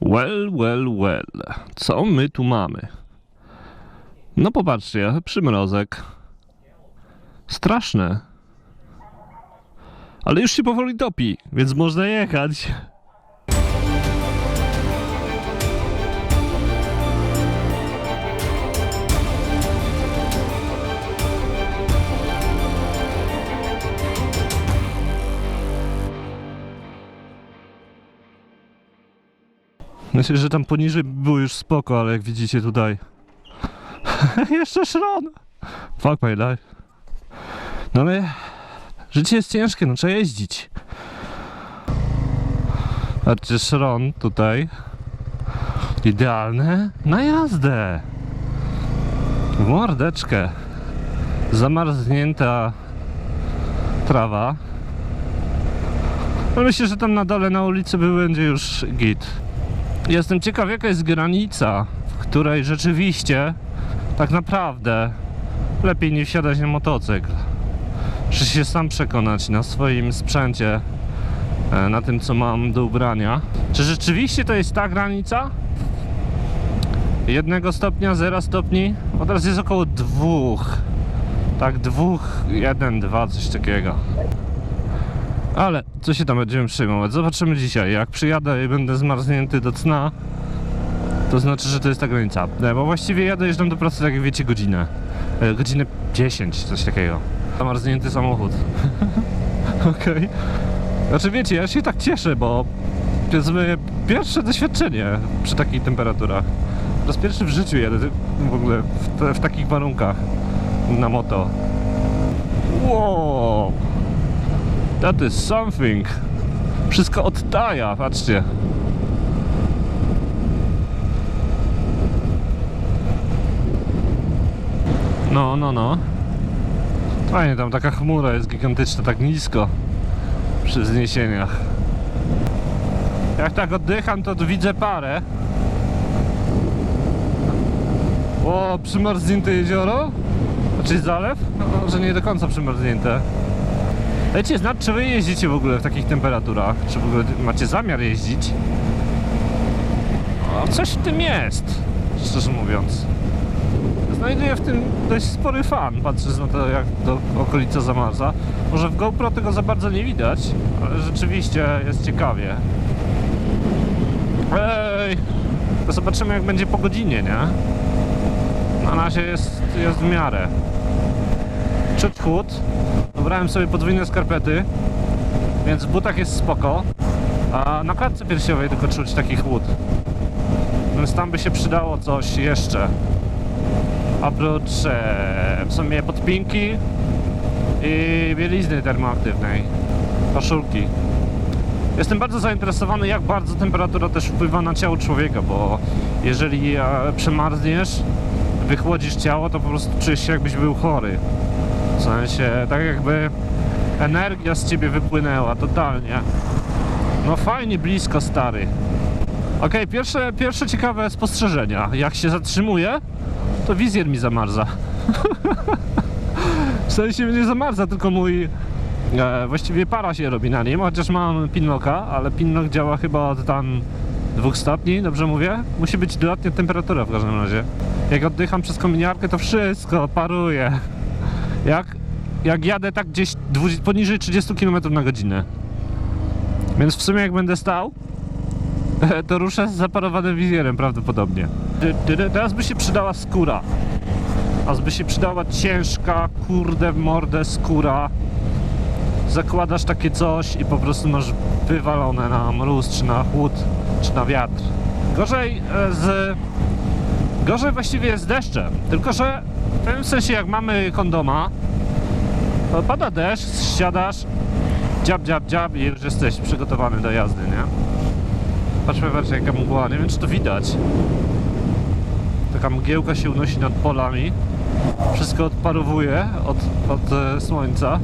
Well, well, well. Co my tu mamy? No popatrzcie, przymrozek. Straszne. Ale już się powoli topi, więc można jechać. Myślę, że tam poniżej było już spoko, ale jak widzicie tutaj. Jeszcze szron! Fuck my life. No ale życie jest ciężkie, no trzeba jeździć. Patrzcie, szron tutaj. Idealne na jazdę. Mordeczkę. Zamarznięta trawa. No myślę, że tam na dole na ulicy będzie już git. Jestem ciekaw, jaka jest granica, w której rzeczywiście, tak naprawdę, lepiej nie wsiadać na motocykl. Muszę się sam przekonać na swoim sprzęcie, e, na tym, co mam do ubrania. Czy rzeczywiście to jest ta granica? Jednego stopnia, zera stopni? Bo teraz jest około dwóch. Tak, dwóch, jeden, dwa, coś takiego. Ale co się tam będziemy przejmować? Zobaczymy dzisiaj. Jak przyjadę i będę zmarznięty do cna, to znaczy, że to jest ta granica. E, Bo właściwie ja dojeżdżam do pracy, tak jak wiecie, godzinę. E, Godzinę 10, coś takiego. Zamarznięty samochód. Okej. Znaczy wiecie, ja się tak cieszę, bo to jest moje pierwsze doświadczenie przy takich temperaturach. Po raz pierwszy w życiu jadę w ogóle w, te, w takich warunkach na moto. Wow! That is something. Wszystko odtaja, patrzcie. No, no, no. Fajnie, tam taka chmura jest gigantyczna, tak nisko. Przy zniesieniach. Jak tak oddycham, to widzę parę. O, przymarznięte jezioro? Znaczy zalew? No, że nie do końca przymarznięte. Dajcie znać, czy wy jeździcie w ogóle w takich temperaturach? Czy w ogóle macie zamiar jeździć? O, coś w tym jest, szczerze mówiąc. Znajduję w tym dość spory fan, patrząc na to, jak do okolica zamarza. Może w GoPro tego za bardzo nie widać, ale rzeczywiście jest ciekawie. Ej! To zobaczymy, jak będzie po godzinie, nie? Na razie jest, jest w miarę. Czuć chłód. Dobrałem sobie podwójne skarpety, więc w butach jest spoko. A na klatce piersiowej tylko czuć taki chłód. Więc tam by się przydało coś jeszcze. Oprócz e, w sumie podpinki i bielizny termoaktywnej. Koszulki. Jestem bardzo zainteresowany, jak bardzo temperatura też wpływa na ciało człowieka, bo jeżeli e, przemarzniesz, wychłodzisz ciało, to po prostu czujesz się jakbyś był chory. W sensie, tak jakby energia z ciebie wypłynęła, totalnie. No fajnie blisko, stary. Okej, pierwsze, pierwsze ciekawe spostrzeżenia. Jak się zatrzymuję, to wizjer mi zamarza. w sensie nie zamarza, tylko mój... E, właściwie para się robi na nim, chociaż mam pinlocka, ale pinlock działa chyba od tam dwóch stopni, dobrze mówię? Musi być dodatnia temperatura w każdym razie. Jak oddycham przez kominiarkę, to wszystko paruje. Jak, jak jadę tak gdzieś poniżej 30 km na godzinę. Więc w sumie jak będę stał, to ruszę z zaparowanym wizjerem prawdopodobnie. Teraz by się przydała skóra. Teraz by się przydała ciężka, kurde w mordę skóra. Zakładasz takie coś i po prostu masz wywalone na mróz, czy na chłód, czy na wiatr. Gorzej e, z... Gorzej właściwie jest deszczem. Tylko, że w pewnym sensie jak mamy kondoma, pada deszcz, siadasz, dziab, dziab, dziab i już jesteś przygotowany do jazdy, nie? Patrzmy właśnie jaka mgła, nie wiem czy to widać. Taka mgiełka się unosi nad polami. Wszystko odparowuje od, od e, słońca.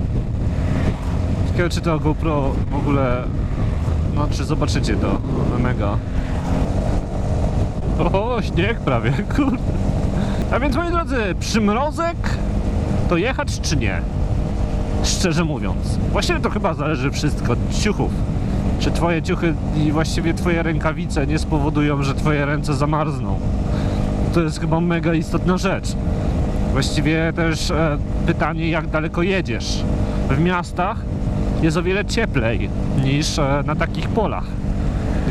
Ciekawe czy to GoPro w ogóle... No czy zobaczycie to, mega. O, śnieg prawie, kurde. A więc moi drodzy, przymrozek to jechać czy nie? Szczerze mówiąc. Właściwie to chyba zależy wszystko od ciuchów. czy twoje ciuchy i właściwie twoje rękawice nie spowodują, że twoje ręce zamarzną. To jest chyba mega istotna rzecz. Właściwie też e, pytanie, jak daleko jedziesz. W miastach jest o wiele cieplej niż e, na takich polach,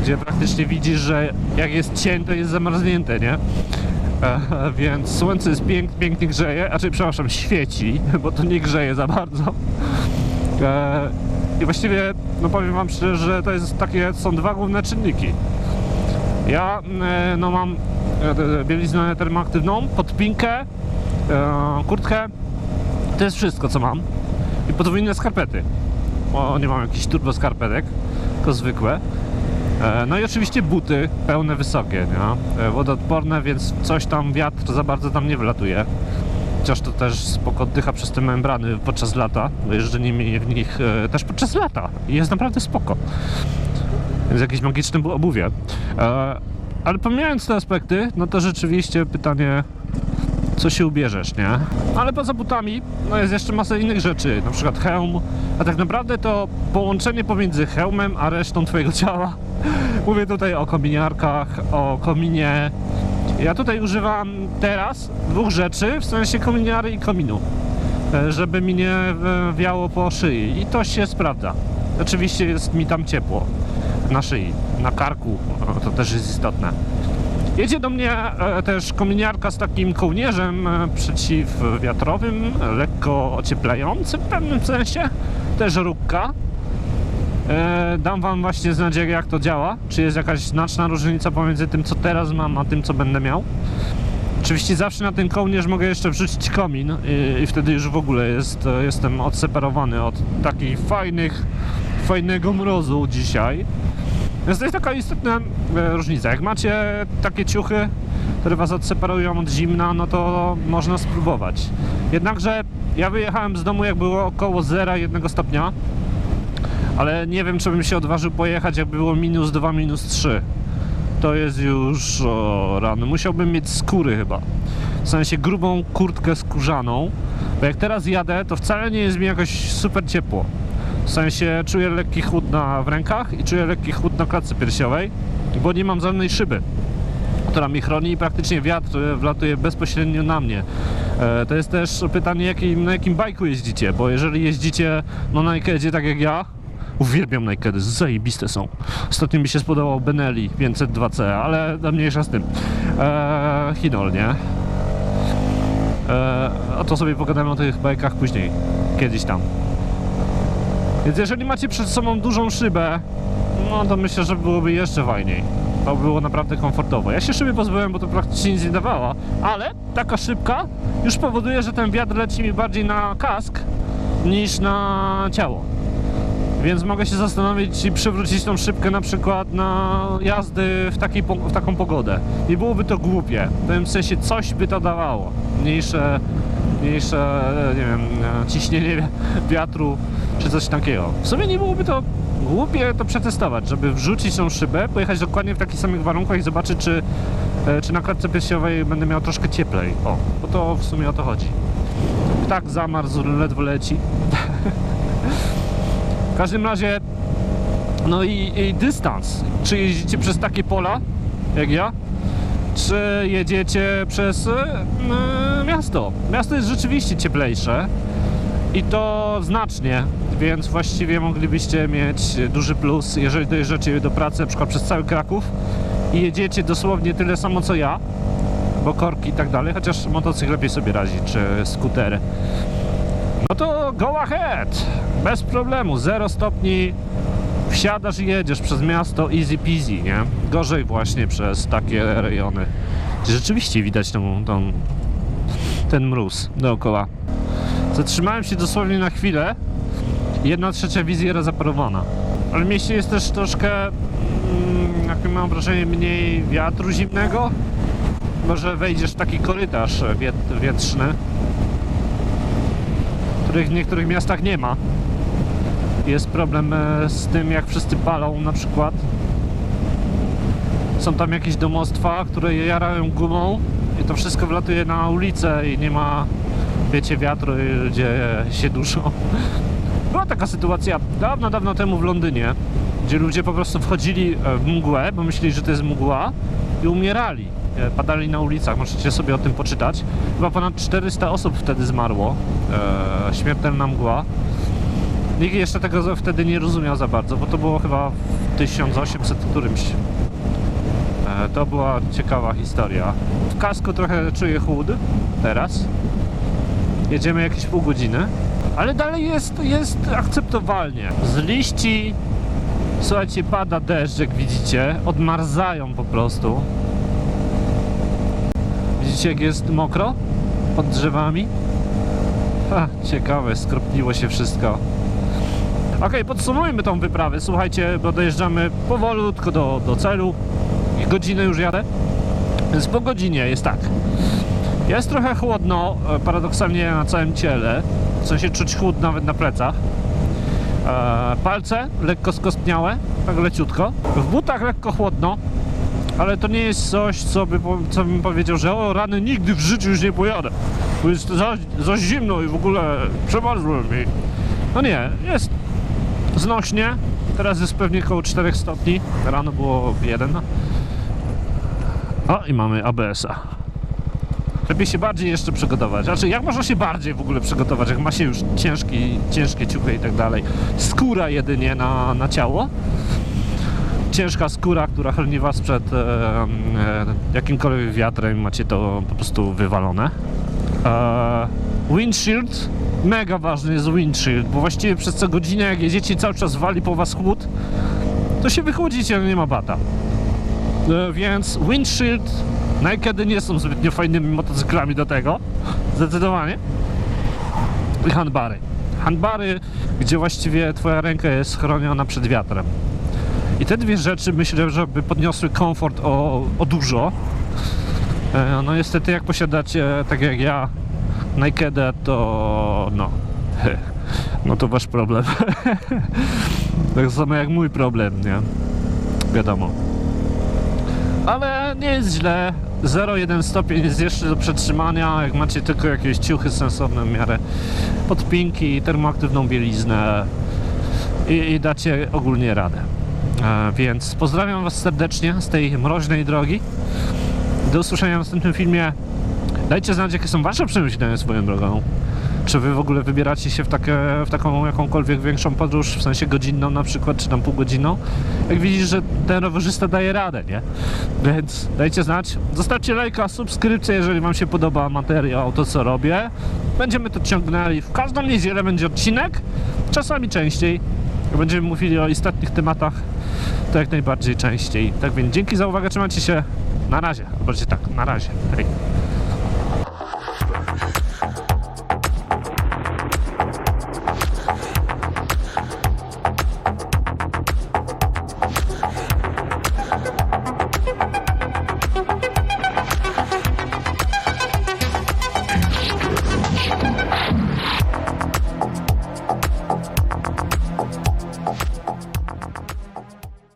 gdzie praktycznie widzisz, że jak jest cień, to jest zamarznięte, nie? E, więc słońce jest pięknie, pięknie grzeje, a czy przepraszam, świeci, bo to nie grzeje za bardzo. E, I właściwie, no powiem wam szczerze, że to jest takie, są dwa główne czynniki. Ja e, no mam e, bieliznę termoaktywną, podpinkę, e, kurtkę. To jest wszystko co mam. I podwójne skarpety. Bo nie mam jakichś turbo skarpetek, tylko zwykłe. E, No i oczywiście buty pełne, wysokie, nie? E, wodoodporne, więc coś tam wiatr za bardzo tam nie wlatuje. Chociaż to też spoko oddycha przez te membrany podczas lata, nimi w nich e, też podczas lata i jest naprawdę spoko. Więc jakieś magiczne obuwie. Ale pomijając te aspekty, no to rzeczywiście pytanie, co się ubierzesz, nie? Ale poza butami, no jest jeszcze masa innych rzeczy, na przykład hełm, a tak naprawdę to połączenie pomiędzy hełmem a resztą twojego ciała. Mówię tutaj o kominiarkach, o kominie. Ja tutaj używam teraz dwóch rzeczy, w sensie kominiary i kominu, e, żeby mi nie e, wiało po szyi i to się sprawdza. Oczywiście jest mi tam ciepło na szyi, na karku, to też jest istotne. Jedzie do mnie e, też kominiarka z takim kołnierzem e, przeciwwiatrowym, lekko ocieplającym w pewnym sensie, też róbka. E, dam wam właśnie znać jak- to działa, czy jest jakaś znaczna różnica pomiędzy tym co teraz mam, a tym co będę miał. Oczywiście zawsze na ten kołnierz mogę jeszcze wrzucić komin i, i wtedy już w ogóle jest, jestem odseparowany od takich fajnych, fajnego mrozu dzisiaj. Więc to jest taka istotna e, różnica. Jak macie takie ciuchy, które was odseparują od zimna, no to można spróbować. Jednakże ja wyjechałem z domu jak było około 0,1 stopnia, ale nie wiem czy bym się odważył pojechać jak było minus 2, minus 3. To jest już o, rano. Musiałbym mieć skóry chyba. W sensie grubą kurtkę skórzaną, bo jak teraz jadę, to wcale nie jest mi jakoś super ciepło. W sensie czuję lekki chłód na w rękach i czuję lekki chłód na klatce piersiowej, bo nie mam żadnej szyby, która mi chroni i praktycznie wiatr e, wlatuje bezpośrednio na mnie. E, to jest też pytanie, na jakim bajku jeździcie, bo jeżeli jeździcie na Nikedzie tak jak ja, uwielbiam Nikedy, zajebiste są. Ostatnio mi się spodobał Benelli 502C, ale no, mniejsza z tym. E, Hinol, nie? E, a to sobie pogadamy o tych bajkach później, kiedyś tam. Więc jeżeli macie przed sobą dużą szybę, no to myślę, że byłoby jeszcze fajniej. To by było naprawdę komfortowo. Ja się szyby pozbyłem, bo to praktycznie nic nie dawała, ale taka szybka już powoduje, że ten wiatr leci mi bardziej na kask niż na ciało. Więc mogę się zastanowić i przywrócić tą szybkę na przykład na jazdy w, takiej, w taką pogodę. Nie byłoby to głupie. W tym sensie coś by to dawało. Mniejsze, mniejsze nie wiem, e, ciśnienie wi- wiatru czy coś takiego. W sumie nie byłoby to głupie to przetestować, żeby wrzucić tą szybę, pojechać dokładnie w takich samych warunkach i zobaczyć, czy, e, czy na klatce piersiowej będę miał troszkę cieplej. O, bo to w sumie o to chodzi. Ptak zamarzł, ledwo leci. W każdym razie, no i, i dystans. Czy jeździcie przez takie pola, jak ja, czy jedziecie przez e, miasto? Miasto jest rzeczywiście cieplejsze i to znacznie, więc właściwie moglibyście mieć duży plus, jeżeli dojeżdżacie do pracy, na przykład przez cały Kraków i jedziecie dosłownie tyle samo co ja, bo korki i tak dalej, chociaż motocykl lepiej sobie radzi, czy skutery. No to go ahead! Bez problemu, 0 stopni, wsiadasz i jedziesz przez miasto easy peasy, nie? Gorzej właśnie przez takie rejony. gdzie Rzeczywiście widać tą, tą, ten mróz dookoła. Zatrzymałem się dosłownie na chwilę. Jedna trzecia wizjera zaparowana. Ale w mieście jest też troszkę, mm, jak mam wrażenie, mniej wiatru zimnego. Może wejdziesz w taki korytarz wiet, wietrzny których w niektórych miastach nie ma. Jest problem e, z tym, jak wszyscy palą na przykład. Są tam jakieś domostwa, które je jarają gumą i to wszystko wlatuje na ulicę i nie ma, wiecie, wiatru, i ludzie się duszą. Była taka sytuacja dawno, dawno temu w Londynie. gdzie ludzie po prostu wchodzili e, w mgłę, bo myśleli, że to jest mgła i umierali. E, Padali na ulicach, możecie sobie o tym poczytać. Chyba ponad 400 osób wtedy zmarło. E, śmiertelna mgła. Nikt jeszcze tego wtedy nie rozumiał za bardzo, bo to było chyba w 1800 którymś. E, to była ciekawa historia. W kasku trochę czuję chłód teraz. Jedziemy jakieś pół godziny, ale dalej jest, jest akceptowalnie. Z liści, słuchajcie, pada deszcz, jak widzicie, odmarzają po prostu. Widzicie, jak jest mokro pod drzewami? Ha, ciekawe, skropniło się wszystko. Okej, podsumujmy tą wyprawę. Słuchajcie, bo dojeżdżamy powolutku do, do celu. Godzinę już jadę. Więc po godzinie jest tak. Jest trochę chłodno, e, paradoksalnie na całym ciele. W sensie czuć chłód nawet na plecach. E, palce lekko skostniałe, tak leciutko. W butach lekko chłodno, ale to nie jest coś, co, by, co bym powiedział, że o rany nigdy w życiu już nie pojadę. Bo jest za, za zimno i w ogóle przemarzłem i... No nie, jest znośnie. Teraz jest pewnie około 4 stopni. Rano było 1. O, i mamy ABS-a. Lepiej się bardziej jeszcze przygotować. Znaczy, jak można się bardziej w ogóle przygotować, jak ma się już ciężki, ciężkie ciuchy i tak dalej. Skóra jedynie na, na ciało. Ciężka skóra, która chroni was przed e, e, jakimkolwiek wiatrem, macie to po prostu wywalone. E, windshield, mega ważny jest windshield, bo właściwie przez co godzinę jak jedziecie cały czas wali po was chłód, to się wychłodzicie, ale nie ma bata. E, Więc windshield, nakedy nie są zbytnio fajnymi motocyklami do tego, zdecydowanie. I handbary. Handbary, gdzie właściwie twoja ręka jest chroniona przed wiatrem. I te dwie rzeczy myślę, że by podniosły komfort o, o dużo. E, No niestety jak posiadacie, tak jak ja, Nakedę, to no, no to wasz problem. tak samo jak mój problem, nie? Wiadomo. Ale nie jest źle. 0,1 stopień jest jeszcze do przetrzymania, jak macie tylko jakieś ciuchy sensowne w miarę podpinki, termoaktywną bieliznę i, i dacie ogólnie radę. E, więc pozdrawiam Was serdecznie z tej mroźnej drogi. Do usłyszenia w następnym filmie. Dajcie znać, jakie są Wasze przemyślenia swoją drogą. Czy Wy w ogóle wybieracie się w, takie, w taką jakąkolwiek większą podróż, w sensie godzinną na przykład, czy tam półgodzinną? Jak widzisz, że ten rowerzysta daje radę, nie? Więc dajcie znać. Zostawcie lajka, subskrypcję, jeżeli Wam się podoba materiał, to co robię. Będziemy to ciągnęli. W każdą niedzielę będzie odcinek, czasami częściej. Będziemy mówili o istotnych tematach, to jak najbardziej częściej. Tak więc dzięki za uwagę, trzymajcie się. Na razie. Albo tak, na razie. Hej.